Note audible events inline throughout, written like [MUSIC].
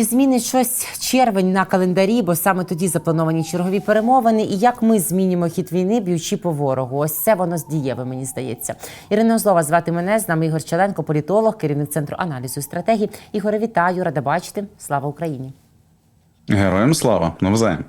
Чи змінить щось червень на календарі, бо саме тоді заплановані чергові перемовини, і як ми змінимо хід війни, б'ючи по ворогу? Ось це воно з дієве, мені здається. Ірина Озлова звати мене з нами Ігор Челенко, політолог, керівник центру аналізу стратегії. Ігоре, вітаю, рада бачити. Слава Україні! Героям слава навзаєм.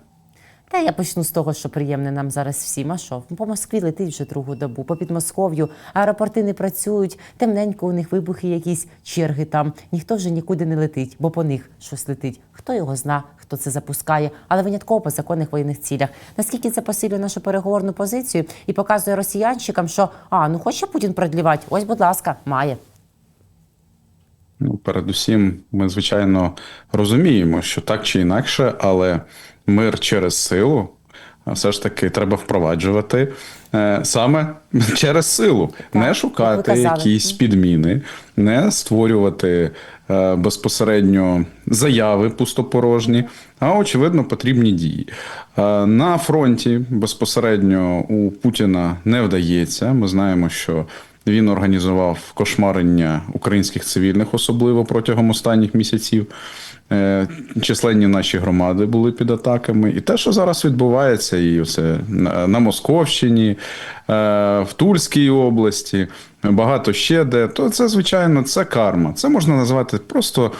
Та я почну з того, що приємне нам зараз всім. А що по Москві летить вже другу добу, по Підмосков'ю аеропорти не працюють, темненько у них вибухи, якісь черги там. Ніхто вже нікуди не летить, бо по них щось летить. Хто його зна, хто це запускає, але винятково по законних воєнних цілях. Наскільки це посилює нашу переговорну позицію і показує росіянщикам, що а ну хоче Путін продлівати? Ось, будь ласка, має. Ну, передусім, ми звичайно розуміємо, що так чи інакше, але мир через силу все ж таки треба впроваджувати е, саме [LAUGHS] через силу, не шукати якісь підміни, не створювати е, безпосередньо заяви пустопорожні, а очевидно потрібні дії. Е, на фронті безпосередньо у Путіна не вдається. Ми знаємо, що він організував кошмарення українських цивільних, особливо протягом останніх місяців. Е, Численні наші громади були під атаками, і те, що зараз відбувається, і це на Московщині, е, в Тульській області, багато ще де, то це звичайно це карма. Це можна назвати просто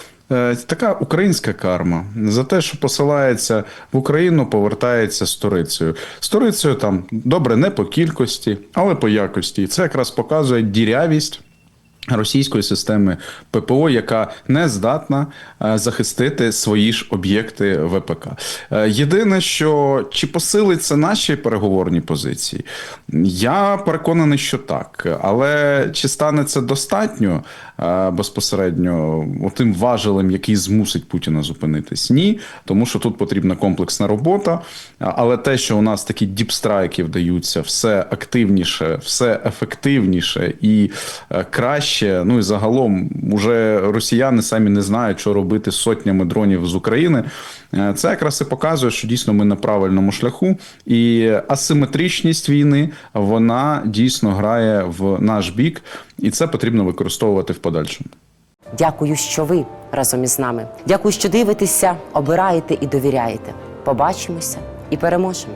така українська карма за те, що посилається в Україну, повертається сторицею. Сторицею там добре не по кількості, але по якості. І це якраз показує дірявість. Російської системи ППО, яка не здатна е, захистити свої ж об'єкти ВПК. Е, Єдине, що чи посилить це наші переговорні позиції, я переконаний, що так. Але чи стане це достатньо е, безпосередньо тим важелем, який змусить Путіна зупинитись? Ні, тому що тут потрібна комплексна робота. Але те, що у нас такі діпстрайки вдаються, все активніше, все ефективніше і е, краще. Ну і загалом уже росіяни самі не знають, що робити з сотнями дронів з України. Е, Це якраз і показує, що дійсно ми на правильному шляху, і асиметричність війни вона дійсно грає в наш бік, і це потрібно використовувати в подальшому. Дякую, що ви разом із нами. Дякую, що дивитеся, обираєте і довіряєте. Побачимося і переможемо.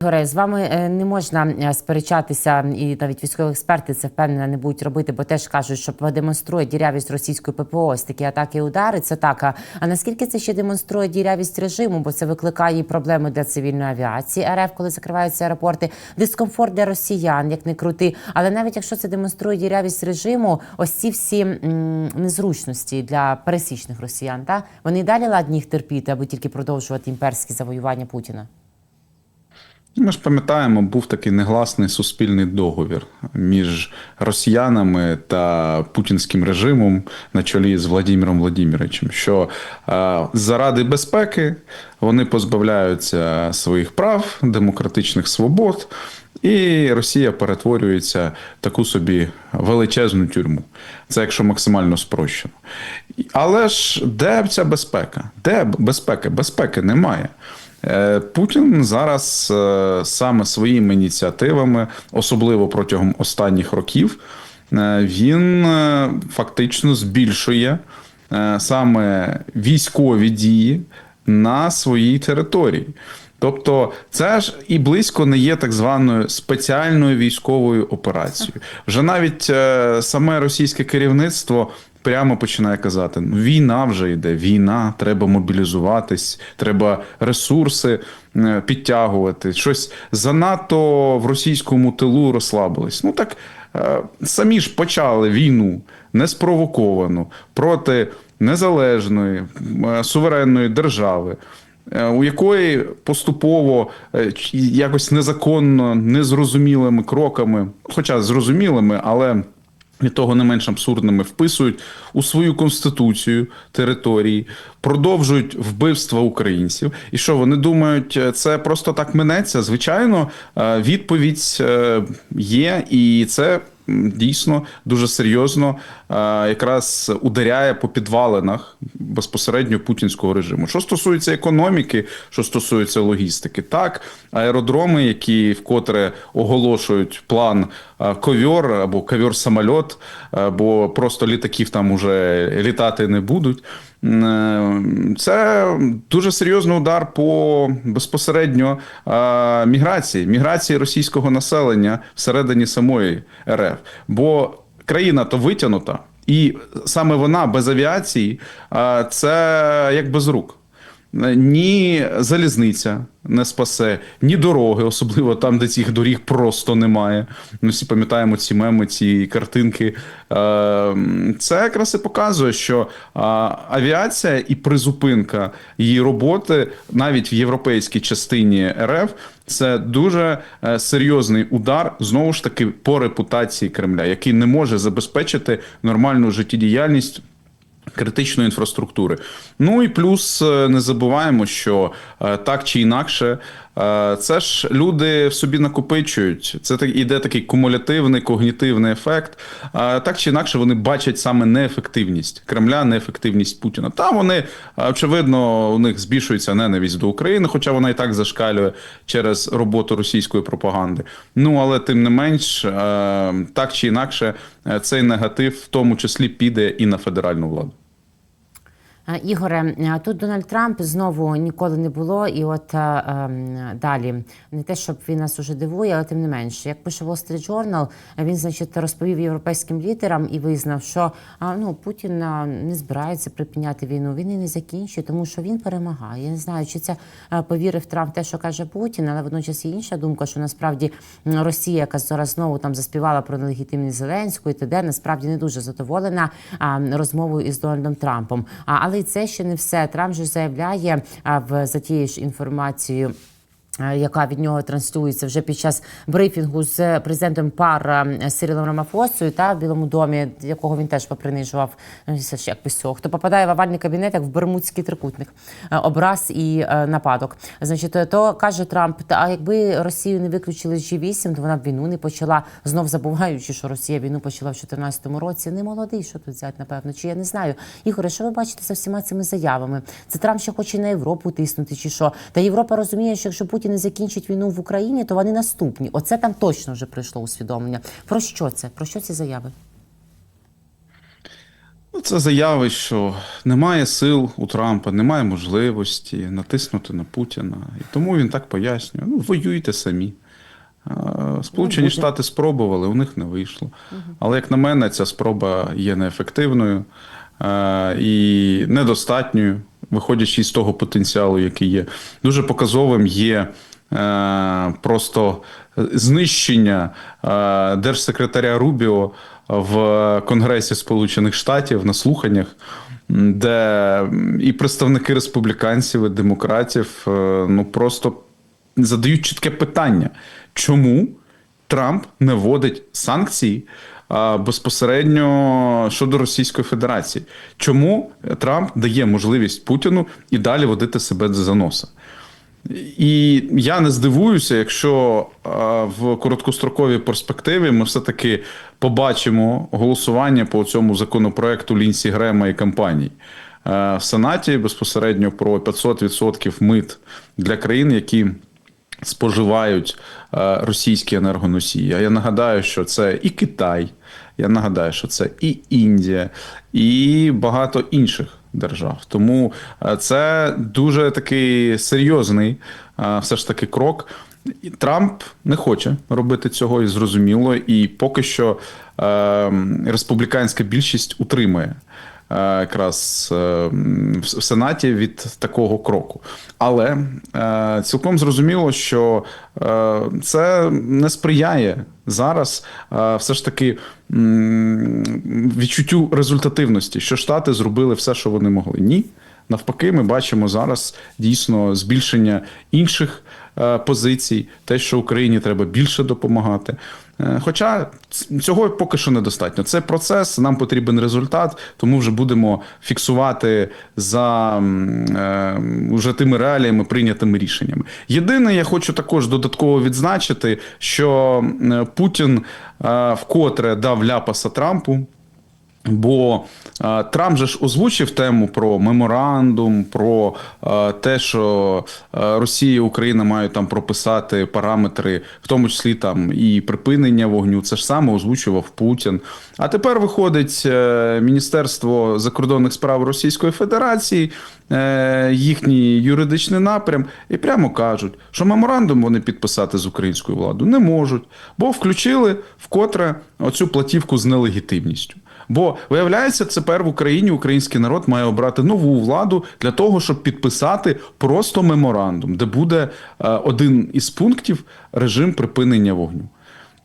Горе, з вами е, не можна е, сперечатися, і навіть військові експерти це впевнена не будуть робити, бо теж кажуть, що продемонструє дірявість російської ППО, ось такі атаки удари. Це так. А- наскільки це ще демонструє дірявість режиму? Бо це викликає і проблеми для цивільної авіації РФ, коли закриваються аеропорти, дискомфорт для росіян, як не крути. Але навіть якщо це демонструє дірявість режиму, ось ці всі м, незручності для пересічних росіян, та вони далі ладні їх терпіти, аби тільки продовжувати імперські завоювання Путіна. Ми ж пам'ятаємо, був такий негласний суспільний договір між росіянами та путінським режимом на чолі з Владимиром Владимировичем, що е, заради безпеки вони позбавляються своїх прав, демократичних свобод, і Росія перетворюється в таку собі величезну тюрму. Це якщо максимально спрощено. Але ж де ця безпека? Де безпека? Безпеки немає. Е, Путін зараз е, саме своїми ініціативами, особливо протягом останніх років, е, він фактично збільшує саме військові дії на своїй території. Тобто, це ж і близько не є так званою спеціальною військовою операцією. Вже навіть саме російське керівництво прямо починає казати: ну війна вже йде, війна, треба мобілізуватись, треба ресурси е, підтягувати. Щось занадто в російському тилу розслабились. Ну так е, самі ж почали війну неспровоковану проти незалежної е, суверенної держави. У якої поступово якось незаконно, незрозумілими кроками, хоча зрозумілими, але від того не менш абсурдними, вписують у свою конституцію території, продовжують вбивства українців. І що вони думають, е, це просто так минеться? Звичайно, е, відповідь е, є, і це дійсно дуже серйозно якраз ударяє по підвалинах безпосередньо путінського режиму. Що стосується економіки, що стосується логістики, так аеродроми, які вкотре оголошують план е, ковьор або ковьор-самольот, бо просто літаків там уже літати не будуть. Е, Це дуже серйозний удар по безпосередньо е, міграції, міграції російського населення всередині самої РФ. Бо країна то витягнута, і саме вона без авіації це як без рук. Ні залізниця не спасе, ні дороги, особливо там, де цих доріг просто немає. Ми всі пам'ятаємо ці меми, ці картинки. Е, Це якраз і показує, що авіація і призупинка її роботи навіть в європейській частині РФ. Це дуже е, серйозний удар знову ж таки по репутації Кремля, який не може забезпечити нормальну життєдіяльність критичної інфраструктури. Ну і плюс е, не забуваємо, що е, так чи інакше, е, це ж люди в собі накопичують. Це так іде такий кумулятивний когнітивний ефект. Так чи інакше, вони бачать саме неефективність Кремля, неефективність Путіна. Там вони очевидно у них збільшується ненависть до України, хоча вона і так зашкалює через роботу російської пропаганди. Ну але тим не менш, так чи інакше, цей негатив в тому числі піде і на федеральну владу. Е, Ігоре, е, тут Дональд Трамп знову ніколи не було, і от е, е, далі не те, щоб він нас уже дивує, але тим не менше, як пише Wall Street Journal, він значить розповів європейським лідерам і визнав, що ну Путін не збирається припиняти війну. Він і не закінчує, тому що він перемагає. Я не знаю, чи це повірив Трамп те, що каже Путін, але водночас є інша думка, що насправді Росія, яка зараз знову там заспівала про нелегітимність Зеленського і т.д., насправді не дуже задоволена а, розмовою із Дональдом Трампом. А, але і це ще не все. Трамп же заявляє в за тією ж інформацією. Е, Яка від нього транслюється вже під час брифінгу з президентом ПАР е, Сирилом Рамафосою та в Білому домі, якого він теж попринижував ж якось цього. Хто попадає в овальний кабінет, як в Бермудський трикутник, Е, образ і нападок. Значить, то каже Трамп: а якби Росію не виключили з G8, то вона б війну не почала. Знов забуваючи, що Росія війну почала в 2014 році. Не молодий, що тут взяти, напевно. Чи я не знаю. Ігоре, що ви бачите за всіма цими заявами? Це Трамп ще хоче на Європу тиснути, чи що? Та Європа розуміє, що якщо Путін не закінчить війну в Україні, то вони наступні. Оце там точно вже прийшло усвідомлення. Про що це? Про що ці заяви? Ну, це заяви, що немає сил у Трампа, немає можливості натиснути на Путіна. І тому він так пояснює: ну, воюйте самі. Сполучені. Штати спробували, у них не вийшло. Але, як на мене, ця спроба є неефективною і недостатньою, виходячи з того потенціалу, який є. Дуже показовим є е, просто знищення е, держсекретаря Рубіо в Конгресі Сполучених Штатів на слуханнях, де і представники республіканців, і демократів е, ну просто задають чітке питання, чому Трамп не вводить санкції безпосередньо щодо Російської Федерації? Чому Трамп дає можливість Путіну і далі водити себе за носа? І я не здивуюся, якщо в короткостроковій перспективі ми все-таки побачимо голосування по цьому законопроекту Лінсі Грема і компаній. Е, В Сенаті безпосередньо про 500% мит для країн, які споживають російські енергоносії. А я нагадаю, що це і Китай, я нагадаю, що це і Індія, і багато інших держав. Тому е, це дуже такий серйозний е, все ж таки крок. Трамп не хоче робити цього, і зрозуміло, і поки що е, республіканська більшість утримує якраз е, в Сенаті від такого кроку. Але е, цілком зрозуміло, що е, це не сприяє зараз е, все ж таки відчуттю результативності, що Штати зробили все, що вони могли. Ні. Навпаки, ми бачимо зараз дійсно збільшення інших е, позицій, те, що Україні треба більше допомагати. Е, Хоча цього поки що недостатньо. Це процес, нам потрібен результат, тому вже будемо фіксувати за е, вже тими реаліями прийнятими рішеннями. Єдине, я хочу також додатково відзначити, що е, Путін вкотре дав ляпаса Трампу. Бо е, Трамп же ж озвучив тему про меморандум, про е, те, що е, Росія і Україна мають там прописати параметри, в тому числі там і припинення вогню. Це ж саме озвучував Путін. А тепер виходить е, Міністерство закордонних справ Російської Федерації, е, їхній юридичний напрям, і прямо кажуть, що меморандум вони підписати з українською владою не можуть, бо включили вкотре оцю платівку з нелегітимністю. Бо виявляється, тепер в Україні український народ має обрати нову владу для того, щоб підписати просто меморандум, де буде е, один із пунктів режим припинення вогню.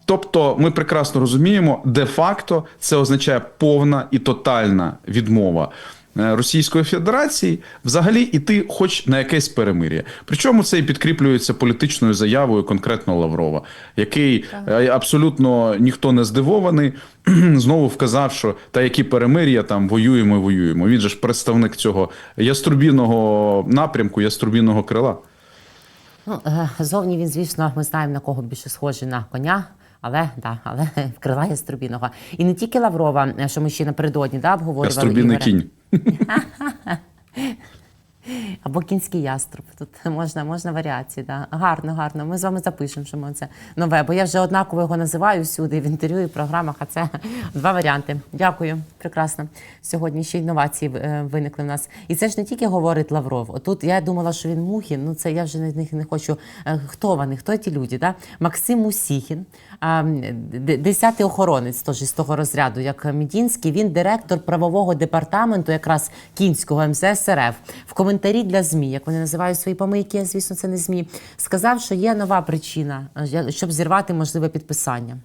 Тобто, ми прекрасно розуміємо, де-факто це означає повна і тотальна відмова Російської Федерації взагалі іти хоч на якесь перемир'я. Причому це і підкріплюється політичною заявою конкретно Лаврова, який е, абсолютно ніхто не здивований, знову вказав, що та які перемир'я там воюємо, воюємо. Він же ж представник цього яструбіного напрямку, яструбіного крила. Ну, е, зовні він, звісно, ми знаємо, на кого більше схожий на коня. Але да, але [LAUGHS] в крила Яструбіного. І не тільки Лаврова, е, що ми ще напередодні да, обговорювали. Яструбіний Ігоре. кінь. [LAUGHS] Або кінський яструб. Тут можна, можна варіації. Да. Гарно, гарно. Ми з вами запишемо, що ми це нове. Бо я вже однаково його називаю всюди в інтерв'ю і програмах. А це [LAUGHS] два варіанти. Дякую, прекрасно. Сьогодні ще інновації е, виникли в нас. І це ж не тільки говорить Лавров. Отут я думала, що він Мухін. Ну це я вже не, не хочу. Е, Хто вони? Хто ті люди? Да? Максим Мусіхін, десятий охоронець, теж з того розряду, як Мідінський. Він директор правового департаменту, якраз кінського МЗС РФ. В коментарі для ЗМІ, як вони називають свої помийки, звісно, це не ЗМІ, сказав, що є нова причина, е, щоб зірвати можливе підписання.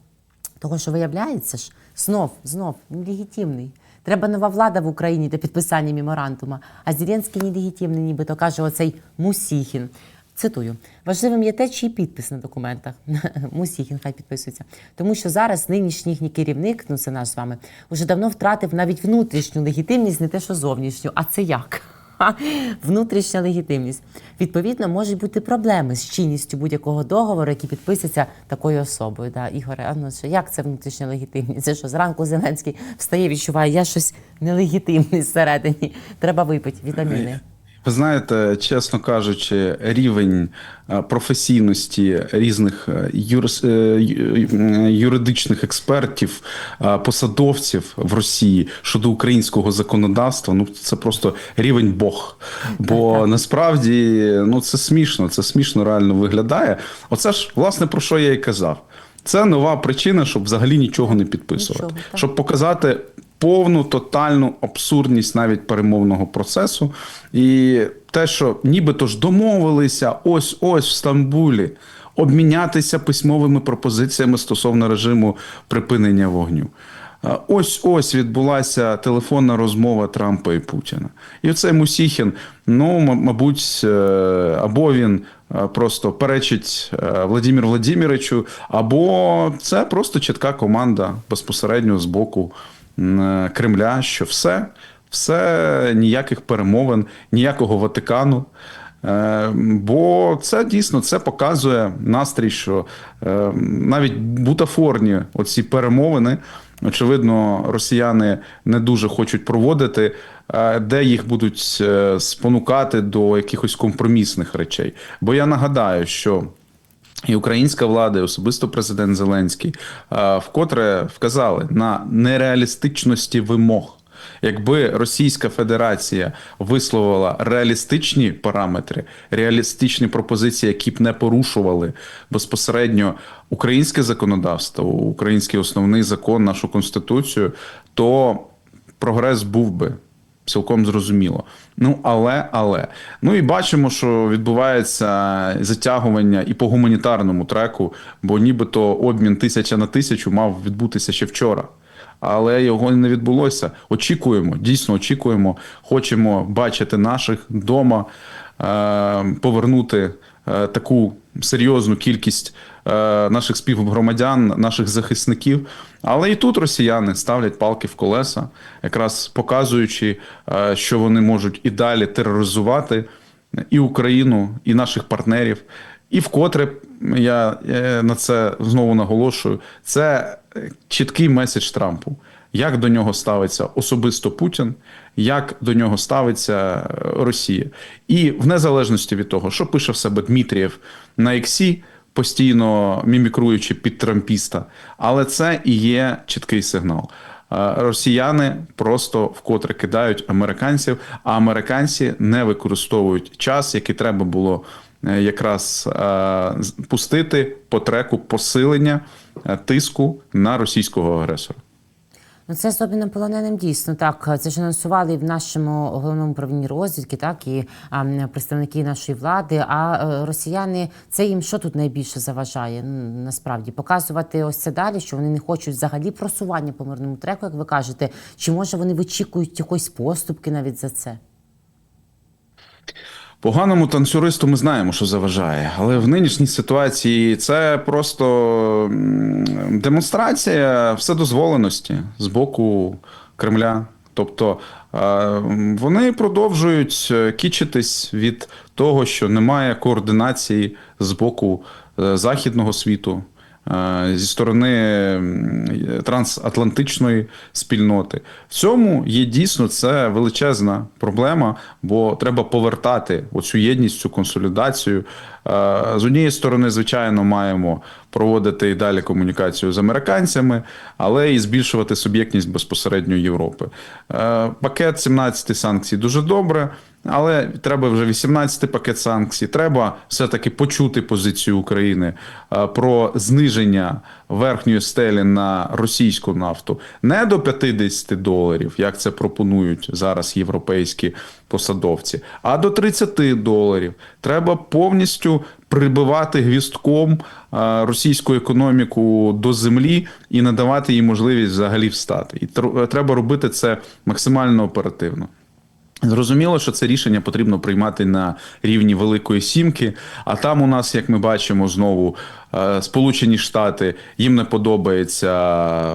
Того, що виявляється ж, знов, знов, нелегітимний. Треба нова влада в Україні для підписання меморандума. А Зеленський нелегітимний, нібито каже оцей Мусіхін. Цитую: важливим є те, чий підпис на документах. [LAUGHS] Мусіхін хай підписується. Тому що зараз нинішній керівник, ну це наш з вами, вже давно втратив навіть внутрішню легітимність, не те, що зовнішню. А це як? [LAUGHS] Внутрішня легітимність. Відповідно, можуть бути проблеми з чинністю будь-якого договору, який підписується такою особою. Да, Ігоре, а ну що, як це внутрішня легітимність? Це що зранку Зеленський встає, відчуває, я щось нелегітимний всередині. Треба випити вітаміни. Ви знаєте, чесно кажучи, рівень е, професійності різних е, юрис- е, юридичних експертів, посадовців в Росії щодо українського законодавства, ну це просто рівень Бог. Бо насправді ну це смішно, це смішно реально виглядає. Оце ж власне про що я і казав. Це нова причина, щоб взагалі нічого не підписувати, Нічого, щоб показати повну тотальну абсурдність навіть перемовного процесу. І те, що нібито ж домовилися ось ось в Стамбулі обмінятися письмовими пропозиціями стосовно режиму припинення вогню. Ось ось відбулася телефонна розмова Трампа і Путіна. І оцей Мусіхін, ну, мабуть, е, або він е, просто перечить е, Владимиру Владимировичу, або це просто чітка команда безпосередньо з боку Кремля, що все, все ніяких перемовин, ніякого Ватикану. Бо це дійсно це показує настрій, що навіть бутафорні оці перемовини, очевидно, росіяни не дуже хочуть проводити, е, де їх будуть е, спонукати до якихось компромісних речей. Бо я нагадаю, що і українська влада, і особисто президент Зеленський е, вкотре вказали на нереалістичності вимог. Якби Російська Федерація висловила реалістичні параметри, реалістичні пропозиції, які б не порушували безпосередньо українське законодавство, український основний закон, нашу конституцію, то прогрес був би цілком зрозуміло. Ну, але, але. Ну і бачимо, що відбувається затягування і по гуманітарному треку, бо нібито обмін тисяча на тисячу мав відбутися ще вчора. Але його не відбулося. Очікуємо, дійсно очікуємо. Хочемо бачити наших вдома, е, повернути е, таку серйозну кількість е, наших співгромадян, наших захисників. Але і тут росіяни ставлять палки в колеса, якраз показуючи, що вони можуть і далі тероризувати і Україну, і наших партнерів. І вкотре я е, на це знову наголошую. Це чіткий меседж Трампу. як до нього ставиться особисто Путін, як до нього ставиться е, Росія. І в незалежності від того, що пише в себе Дмитрієв на іксі, постійно мімікруючи під трампіста, але це і є чіткий сигнал. Е, Росіяни просто вкотре кидають американців, а американці не використовують час, який треба було якраз е, пустити по треку посилення е, тиску на російського агресора. Ну, це обміном полоненим дійсно так. Це ж анонсували в нашому головному управлінні розвідки, так і а, представники нашої влади. А е, росіяни це їм що тут найбільше заважає? Насправді показувати ось це далі, що вони не хочуть взагалі просування по мирному треку, як ви кажете. Чи може вони вичікують якоїсь поступки навіть за це? Поганому танцюристу ми знаємо, що заважає, але в нинішній ситуації це просто демонстрація вседозволеності з боку Кремля. Тобто е, вони продовжують е, кічитись від того, що немає координації з боку е, західного світу. Е, Зі сторони трансатлантичної спільноти в цьому є дійсно це величезна проблема, бо треба повертати оцю єдність, цю консолідацію. Е, З однієї сторони, звичайно, маємо проводити і далі комунікацію з американцями, але і збільшувати суб'єктність безпосередньо Європи. Е, Пакет 17 санкцій дуже добре. Але треба вже 18 пакет санкцій. Треба все-таки почути позицію України е, про зниження верхньої стелі на російську нафту не до 50 доларів, як це пропонують зараз європейські посадовці, а до 30 доларів. Треба повністю прибивати гвістком е, російську економіку до землі і надавати їй можливість взагалі встати. І тр- треба робити це максимально оперативно. Зрозуміло, що це рішення потрібно приймати на рівні Великої Сімки. А там у нас, як ми бачимо, знову е, Сполучені Штати їм не подобаються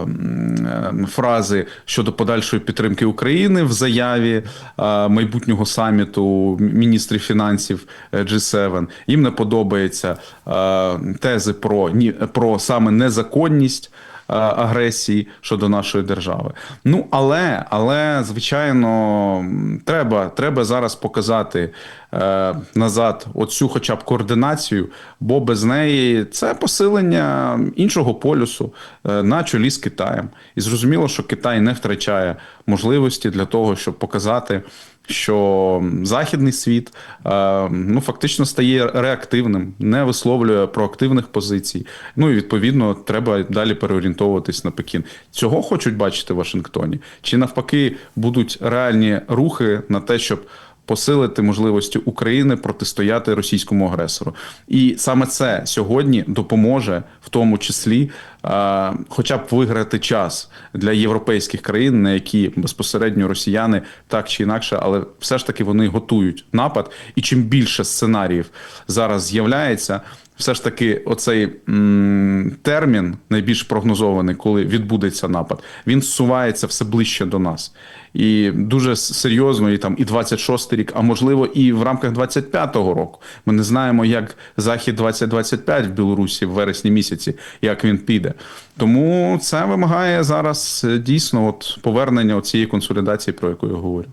е, фрази щодо подальшої підтримки України в заяві е, майбутнього саміту міністрів фінансів е, G7. Їм не подобаються е, тези про про саме незаконність агресії щодо нашої держави. Ну але, але звичайно, треба, треба зараз показати е, назад оцю, хоча б координацію, бо без неї це посилення іншого полюсу е, на чолі з Китаєм. І зрозуміло, що Китай не втрачає можливості для того, щоб показати. Що західний світ е, ну фактично стає реактивним, не висловлює проактивних позицій. Ну і відповідно треба далі переорієнтовуватись на Пекін. Цього хочуть бачити в Вашингтоні, чи навпаки будуть реальні рухи на те, щоб посилити можливості України протистояти російському агресору. І саме це сьогодні допоможе, в тому числі, е, хоча б виграти час для європейських країн, на які безпосередньо росіяни так чи інакше, але все ж таки вони готують напад. І чим більше сценаріїв зараз з'являється. Все ж таки, оцей м, термін найбільш прогнозований, коли відбудеться напад, він зсувається все ближче до нас. І дуже серйозно, і там і 26 рік, а можливо, і в рамках 25-го року. Ми не знаємо, як захід 2025 в Білорусі в вересні місяці, як він піде. Тому це вимагає зараз е, дійсно от повернення цієї консолідації, про яку я говорю.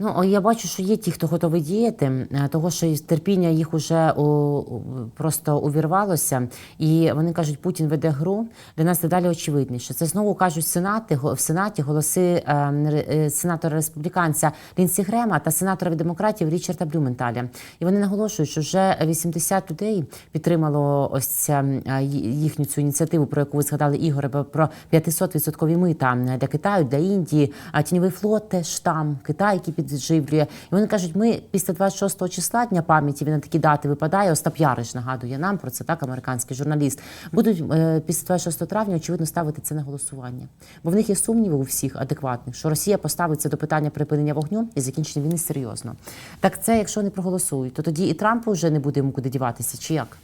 Ну, я бачу, що є ті, хто готовий діяти, е, того, що терпіння їх уже у- просто увірвалося, і вони кажуть, Путін веде гру. Для нас це далі очевидніше. Це знову кажуть сенати в сенаті голоси е, е, сенатора республіканця Лінсі Грема та сенатора від демократів Річарда Блюменталя. І вони наголошують, що вже 80 людей підтримало ось ця, е, їхню цю ініціативу, про яку ви згадали Ігоре, про 500% мита для Китаю, для Індії. А тіньовий флот теж там, Китай, який підживлює. І вони кажуть, ми після 26 числа дня пам'яті він на такі дати випадає. Остап Яриш нагадує нам про це, так, американський журналіст. Будуть е, після 26 травня, очевидно, ставити це на голосування. Бо в них є сумніви у всіх адекватних, що Росія поставиться до питання припинення вогню і закінчення війни серйозно. Так це, якщо не проголосують, то тоді і Трампу вже не буде йому куди діватися, чи як?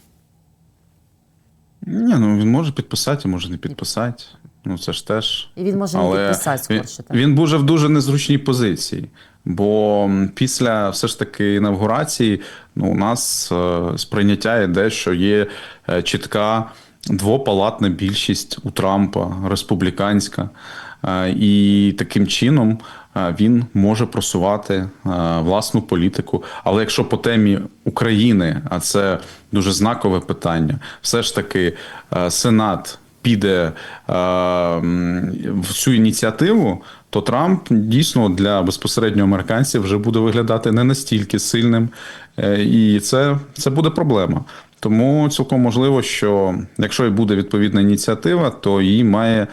Ні, ну він може підписати, може не підписати. Ну це ж теж. І він може не підписати скорше, Він, він буде в дуже незручній позиції. Бо після все ж таки інавгурації ну, у нас е, сприйняття йде, що є е, чітка двопалатна більшість у Трампа, республіканська. Е, І таким чином він може просувати власну політику. Але якщо по темі України, а це дуже знакове питання, все ж таки Сенат піде е, в цю ініціативу, то Трамп дійсно для безпосередньо американців вже буде виглядати не настільки сильним, е, і це, це буде проблема. Тому цілком можливо, що якщо і буде відповідна ініціатива, то її має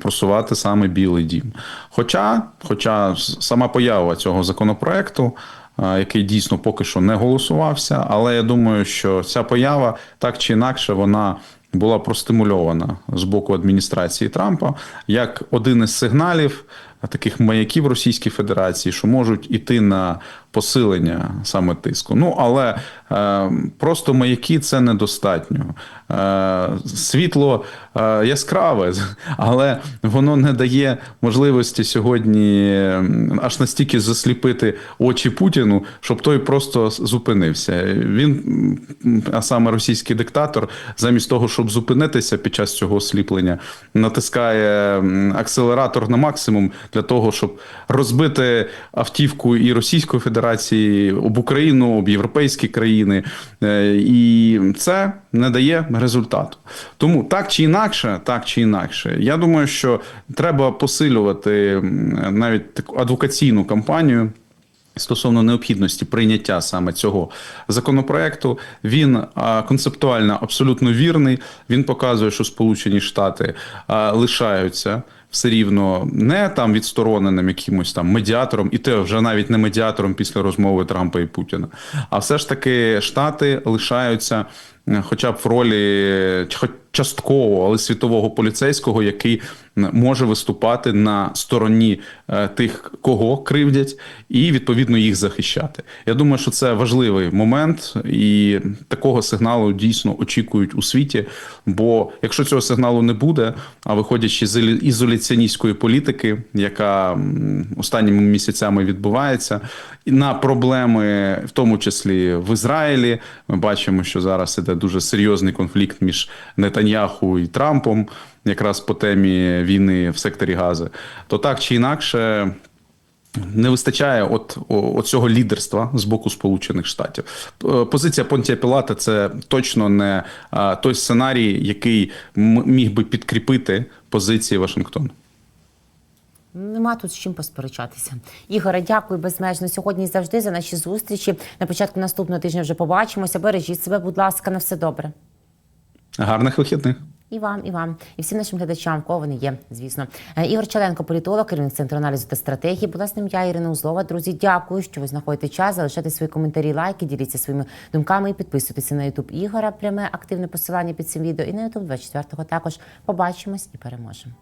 просувати саме Білий Дім. Хоча, хоча сама поява цього законопроекту, який дійсно поки що не голосувався, але я думаю, що ця поява так чи інакше вона була простимульована з боку адміністрації Трампа як один із сигналів таких маяків Російської Федерації, що можуть іти на посилення саме тиску. Ну але е, просто маяки це недостатньо. Е, світло е, яскраве, [LAUGHS] але воно не дає можливості сьогодні аж настільки засліпити очі Путіну, щоб той просто зупинився. Він, а саме російський диктатор, замість того, щоб зупинитися під час цього осліплення, натискає акселератор на максимум для того, щоб розбити автівку і Російської Федерації об Україну, об європейські країни, Е, і це не дає результату. Тому так чи інакше, так чи інакше, я думаю, що треба посилювати навіть таку адвокаційну кампанію. Стосовно необхідності прийняття саме цього законопроекту, він концептуально абсолютно вірний. Він показує, що Сполучені Штати лишаються все рівно не там відстороненим якимось там медіатором, і те вже навіть не медіатором після розмови Трампа і Путіна. А все ж таки Штати лишаються, хоча б в ролі частково, але світового поліцейського, який може виступати на стороні е, тих, кого кривдять, і відповідно їх захищати. Я думаю, що це важливий момент, і такого сигналу дійсно очікують у світі. Бо якщо цього сигналу не буде, а виходячи з ізоляціоністської політики, яка останніми місяцями відбувається, на проблеми, в тому числі в Ізраїлі, ми бачимо, що зараз іде дуже серйозний конфлікт між Нетаньяху і Трампом, якраз по темі війни в секторі Гази, то так чи інакше. Не вистачає от, от лідерства з боку Сполучених Штатів. Е, Позиція Понтія Пілата це точно не а, той сценарій, який міг би підкріпити позиції Вашингтону. Нема тут з чим посперечатися. Ігоре, дякую безмежно сьогодні і завжди за наші зустрічі. На початку наступного тижня вже побачимося. Бережіть себе, будь ласка, на все добре. Гарних вихідних. І вам, і вам, і всім нашим глядачам, кого вони є, звісно. Е, Ігор Челенко, політолог, керівник центру аналізу та стратегії. Була з ним я, Ірина Узлова. Друзі, дякую, що ви знаходите час. Залишайте свої коментарі, лайки, діліться своїми думками і підписуйтеся на Ютуб Ігора. Пряме активне посилання під цим відео. І на Ютуб 24-го також побачимось і переможемо.